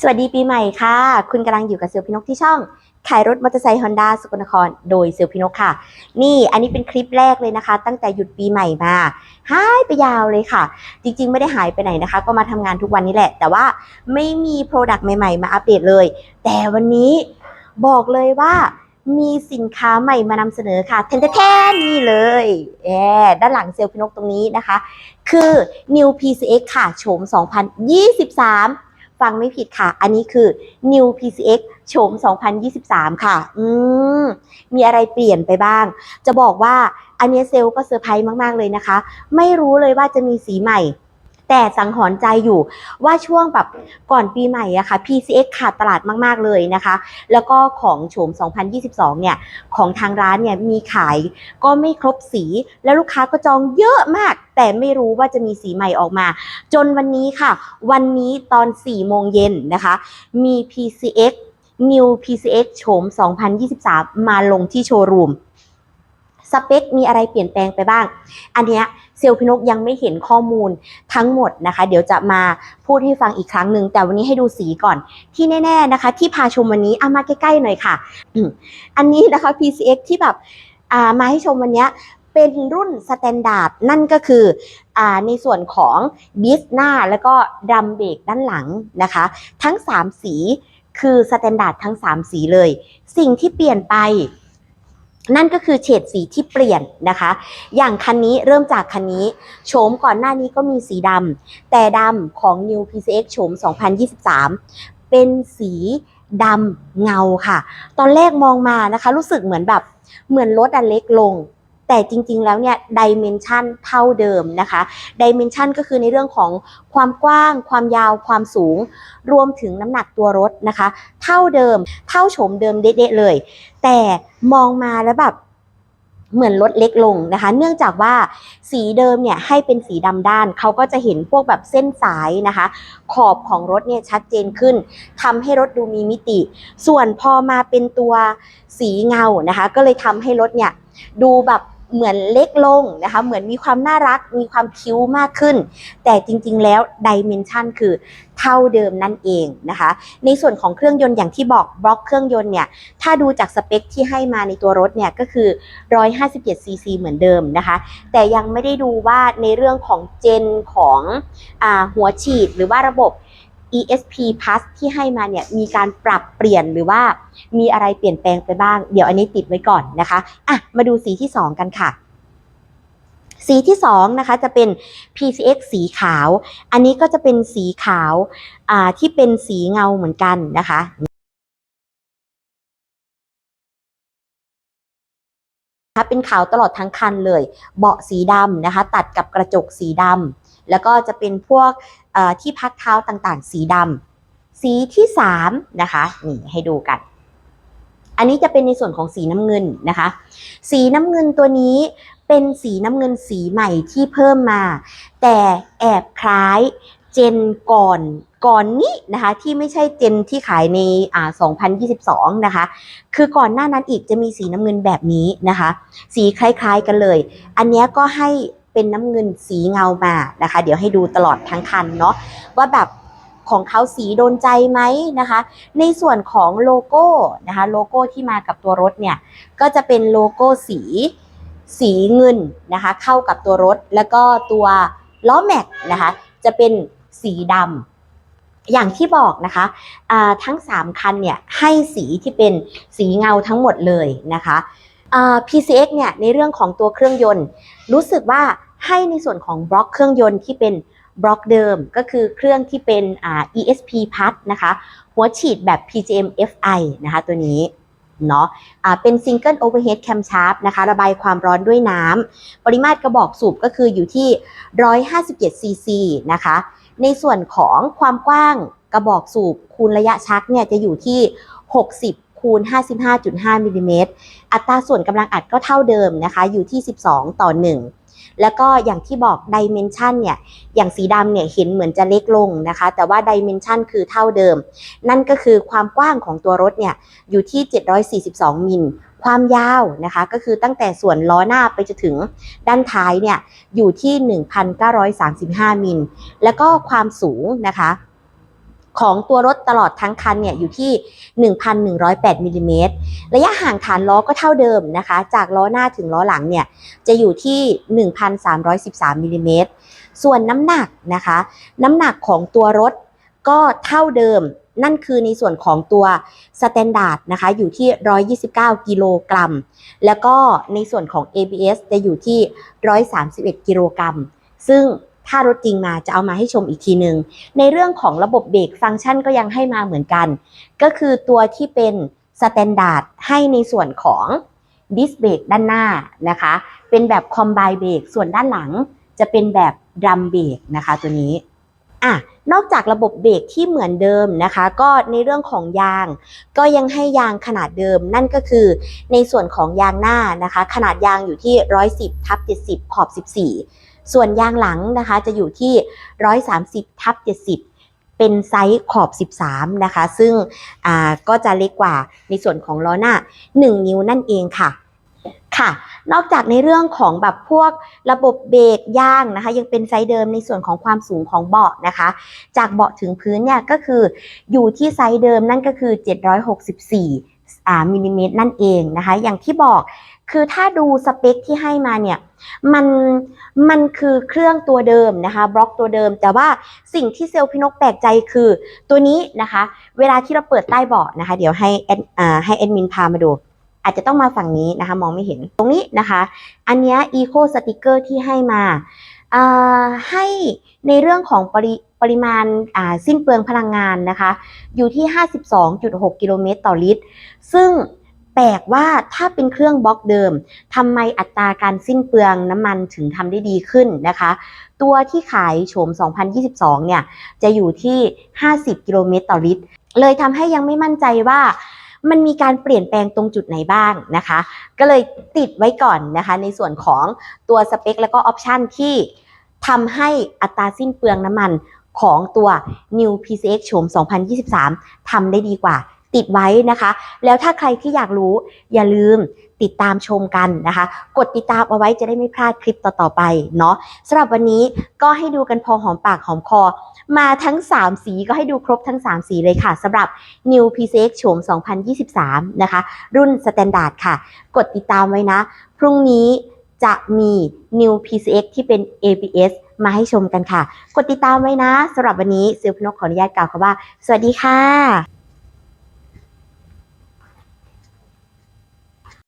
สวัสดีปีใหม่ค่ะ คุณกำลังอยู่กับเซลพินกที่ช่อง ขายรถมอเตอร์ไซค์ฮอนด้าสกลนคร โดยเซลพินกค่ะ นี่อันนี้เป็นคลิปแรกเลยนะคะ ตั้งแต่หยุดปีใหม่มา หายไปยาวเลยค่ะ จริงๆ ไม่ได้หายไปไหนนะคะ ก็มาทำงานทุกวันนี้แหละ แต่ว่าไม่มีโปรดักต์ใหม่ๆ มาอัปเดตเลย แต่วันนี้บอกเลยว่ามีสินค้าใหม่มานำเสนอค่ะเทนเทนนี่เลยแอบด้านหลังเซลพินกตรงนี้นะคะ คือ New PCX ค่ะโฉม 2023 ฟังไม่ผิดค่ะ อันนี้คือ New PCX โฉม 2023 ค่ะ อืม มีอะไรเปลี่ยนไปบ้าง จะบอกว่าอันนี้เซลล์ก็เซอร์ไพรส์มาก ๆ เลยนะคะ ไม่รู้เลยว่าจะมีสีใหม่ แต่สังหรณ์ใจอยู่ว่าช่วงแบบก่อนปีใหม่อะค่ะ PCX ขาดตลาดมาก ๆ เลยนะคะ แล้วก็ของโฉม 2022 เนี่ย ของทางร้านเนี่ยมีขายก็ไม่ครบสี แล้วลูกค้าก็จองเยอะมาก แต่ไม่รู้ว่าจะมีสีใหม่ออกมา จนวันนี้ค่ะ วันนี้ตอน 4 โมงเย็นนะคะ มี PCX New PCX โฉม 2023 มาลงที่โชว์รูม สเปค มีอะไรเปลี่ยนแปลงไปบ้าง อันเนี้ยเซลล์พินกยังไม่เห็นข้อมูลทั้งหมดนะคะ เดี๋ยวจะมาพูดให้ฟังอีกครั้งหนึ่งแต่วันนี้ให้ดูสีก่อนที่แน่ ๆนะคะ ที่พาชมวันนี้เอามาใกล้ๆหน่อยค่ะ อันนี้นะคะ PCX ที่แบบมาให้ชมวันนี้เป็นรุ่นสแตนดาร์ดนั่นก็คืออในส่วนของบิสหน้าแล้วก็ดัมเบรกด้านหลังนะคะ ทั้ง 3 สีคือสแตนดาร์ดทั้ง 3 สีเลย สิ่งที่เปลี่ยนไป นั่นก็คือเฉดสีที่เปลี่ยนนะคะ อย่างคันนี้เริ่มจากคันนี้ โฉมก่อนหน้านี้ก็มีสีดำ แต่ดำของ New PCX โฉม 2023 เป็นสีดำเงาค่ะ ตอนแรกมองมานะคะ รู้สึกเหมือนแบบ เหมือนรถอันเล็กลง แต่จริงๆแล้วเนี่ยดิเมนชันเท่าเดิมนะคะดิเมนชันก็คือในเรื่องของความกว้าง ความยาว ความสูง รวมถึงน้ำหนักตัวรถนะคะ เท่าเดิม เท่าโฉมเดิมเด๊ะๆเลย แต่มองมาแล้วแบบเหมือนลดเล็กลงนะคะ เนื่องจากว่าสีเดิมเนี่ยให้เป็นสีดำด้าน เขาก็จะเห็นพวกแบบเส้นสายนะคะ ขอบของรถเนี่ยชัดเจนขึ้นทำให้รถดูมีมิติ ส่วนพอมาเป็นตัวสีเงานะคะ ก็เลยทำให้รถเนี่ยดูแบบ เหมือนเล็กลงนะคะเหมือนมีความน่ารักมีความคิ้วมากขึ้น แต่จริงๆแล้วดิเมนชันคือเท่าเดิมนั่นเองนะคะ ในส่วนของเครื่องยนต์อย่างที่บอกบล็อกเครื่องยนต์เนี่ยถ้าดูจากสเปคที่ให้มาในตัวรถเนี่ยก็คือ 157ซีซีเหมือนเดิมนะคะ แต่ยังไม่ได้ดูว่าในเรื่องของเจนของอหัวฉีดหรือว่าระบบ ESP Plus ที่ให้มาเนี่ยมีการปรับเปลี่ยนหรือว่ามีอะไรเปลี่ยนแปลงไปบ้าง เดี๋ยวอันนี้ติดไว้ก่อนนะคะอะมาดูสีที่ 2 กันค่ะ สีที่2นะคะจะเป็น PCX สีขาว อันนี้ก็จะเป็นสีขาวอ่าที่เป็นสีเงาเหมือนกันนะคะนะคะเป็นขาวตลอดทั้งคันเลย เบาะสีดำนะคะ ตัดกับกระจกสีดำ แล้วก็จะเป็นพวกที่พักเท้าต่างๆ สีดำสีที่3นะคะนี่ให้ดูกัน อันนี้จะเป็นในส่วนของสีน้ำเงินนะคะ สีน้ำเงินตัวนี้เป็นสีน้ำเงินสีใหม่ที่เพิ่มมา แต่แอบคล้ายเจนก่อนก่อนนี้นะคะที่ไม่ใช่เจนที่ขายในอ่า2022 นะคะ คือก่อนหน้านั้นอีกจะมีสีน้ำเงินแบบนี้นะคะ สีคล้ายๆกันเลย อันนี้ก็ให้ เป็นน้ำเงินสีเงามานะคะ เดี๋ยวให้ดูตลอดทั้งคันเนาะว่าแบบของเขาสีโดนใจไหมนะคะ ในส่วนของโลโก้นะคะ โลโก้ที่มากับตัวรถเนี่ย ก็จะเป็นโลโก้สีสีเงินนะคะ เข้ากับตัวรถแล้วก็ตัวล้อแม็กนะคะ จะเป็นสีดำอย่างที่บอกนะคะทั้ง 3 คันเนี่ยให้สีที่เป็นสีเงาทั้งหมดเลยนะคะ PCX เนี่ยในเรื่องของตัวเครื่องยนต์ รู้สึกว่า ให้ในส่วนของบล็อกเครื่องยนต์ที่เป็นบล็อกเดิมก็คือเครื่องที่เป็น ESP Plus นะคะ หัวฉีดแบบ PGM FI นะคะตัวนี้เนาะะเป็น Single Overhead Camshaft นะคะระบายความร้อนด้วยน้ำปริมาตรกระบอกสูบก็คืออยู่ที่ 157 cc นะคะ ในส่วนของความกว้างกระบอกสูบคูณระยะชักเนี่ยจะอยู่ที่ 60คูณ 55.5มิลลิเมตร อัตราส่วนกำลังอัดก็เท่าเดิมนะคะ อยู่ที่ 12 ต่อ 1 แล้วก็อย่างที่บอกดิเมนชันเนี่ยอย่างสีดำเนี่ยเห็นเหมือนจะเล็กลงนะคะ แต่ว่าดิเมนชันคือเท่าเดิม นั่นก็คือความกว้างของตัวรถเนี่ยอยู่ที่ 742 มิลความยาวนะคะก็คือตั้งแต่ส่วนล้อหน้าไปจนถึงด้านท้ายเนี่ยอยู่ที่ 1,935 มิล แล้วก็ความสูงนะคะ ของตัวรถตลอดทั้งคันเนี่ยอยู่ที่ 1,108มิลลิเมตรระยะห่างฐานล้อก็เท่าเดิมนะคะ จากล้อหน้าถึงล้อหลังเนี่ยจะอยู่ที่ 1,313มิลลิเมตรส่วนน้ำหนักนะคะ น้ำหนักของตัวรถก็เท่าเดิมนั่นคือในส่วนของตัวสแตนดาร์ดนะคะอยู่ที่ 129 กิโลกรัม แล้วก็ในส่วนของ ABS จะอยู่ที่ 131 กิโลกรัม ซึ่ง ถ้ารถจริงมาจะเอามาให้ชมอีกทีหนึ่งในเรื่องของระบบเบรกฟังก์ชันก็ยังให้มาเหมือนกัน ก็คือตัวที่เป็นสแตนดาร์ดให้ในส่วนของดิสเบรกด้านหน้านะคะ เป็นแบบคอมไบเบรกส่วนด้านหลังจะเป็นแบบดรัมเบรกนะคะตัวนี้อะนอกจากระบบเบรกที่เหมือนเดิมนะคะ ก็ในเรื่องของยาง ก็ยังให้ยางขนาดเดิม นั่นก็คือในส่วนของยางหน้านะคะ ขนาดยางอยู่ที่ 110ทับ70ขอบ 14 ส่วนยางหลังนะคะจะอยู่ที่ 130ทับ70 เป็นไซส์ขอบ 13 นะคะ ซึ่งอ่าก็จะเล็กกว่าในส่วนของล้อหน้า 1 นิ้วนั่นเองค่ะค่ะ นอกจากในเรื่องของแบบพวกระบบเบรกย่างนะคะ ยังเป็นไซส์เดิมในส่วนของความสูงของเบาะนะคะ จากเบาะถึงพื้นเนี่ยก็คืออยู่ที่ไซส์เดิมนั่นก็คือ 764อ่ามิลลิเมตรนั่นเองนะคะ อย่างที่บอกคือถ้าดูสเปคที่ให้มาเนี่ย มันมันคือเครื่องตัวเดิมนะคะบล็อกตัวเดิม แต่ว่าสิ่งที่เซลล์พี่นกแปลกใจคือตัวนี้นะคะ เวลาที่เราเปิดใต้เบาะนะคะ เดี๋ยวให้แอดให้แอดมินพามาดู อาจจะต้องมาฝั่งนี้นะคะ มองไม่เห็นตรงนี้นะคะ อันนี้ย Eco Sticker ที่ให้มาาให้ในเรื่องของปริปริมาณาสิ้นเปลืองพลังงานนะคะ อยู่ที่ 52.6 กิโลเมตรต่อลิตร ซึ่ง แปลกว่าถ้าเป็นเครื่องบล็อกเดิมทำไมอัตราการสิ้นเปลืองน้ำมันถึงทำได้ดีขึ้นนะคะ ตัวที่ขายโฉม 2022 เนี่ย จะอยู่ที่ 50 กิโลเมตรต่อลิตร เลยทำให้ยังไม่มั่นใจว่ามันมีการเปลี่ยนแปลงตรงจุดไหนบ้างนะคะ ก็เลยติดไว้ก่อนนะคะ ในส่วนของตัวสเปค แล้วก็ออปชันที่ทำให้อัตราสิ้นเปลืองน้ำมันของตัว New PCX โฉม 2023 ทำได้ดีกว่า ติดไว้นะคะ แล้วถ้าใครที่อยากรู้อย่าลืมติดตามชมกันนะคะ กดติดตามเอาไว้จะได้ไม่พลาดคลิปต่อๆไปเนาะสำหรับวันนี้ก็ให้ดูกันพอหอมปากหอมคอ มาทั้ง 3 สีก็ให้ดูครบทั้ง 3 สีเลยค่ะสำหรับ New PCX โฉม 2023 นะคะ รุ่น Standard ค่ะ กดติดตามไว้นะ พรุ่งนี้จะมี New PCX ที่เป็น ABS มาให้ชมกันค่ะ กดติดตามไว้นะสำหรับวันนี้ซิลพนกขออนุญาตกล่าวคำว่า สวัสดีค่ะ